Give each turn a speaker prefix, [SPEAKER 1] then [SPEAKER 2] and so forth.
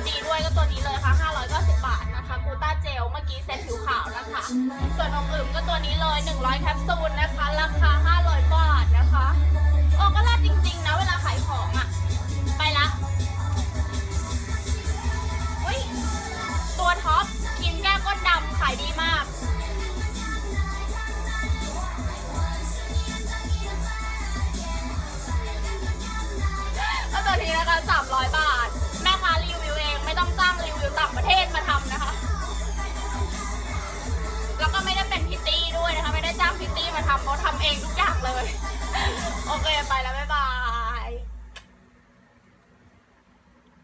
[SPEAKER 1] ากสุขภาพดีด้วยก็ตัวนี้เลยค่ะ 590 บาทนะคะกูต้าเจลเมื่อกี้เซ็ตผิวขาวนะคะ ส่วนนมอื่มก็ตัวนี้เลย 100 แคปซูลนะคะ ราคา 500 บาทนะคะโอ้ก็แลดจริงๆนะเวลาขายของอะไปละอุ้ยตัวท็อปครีมแก้ก้นดำขายดีมากก็ตัวนี้นะคะ300 บาท เพราะทำเองทุกอย่าง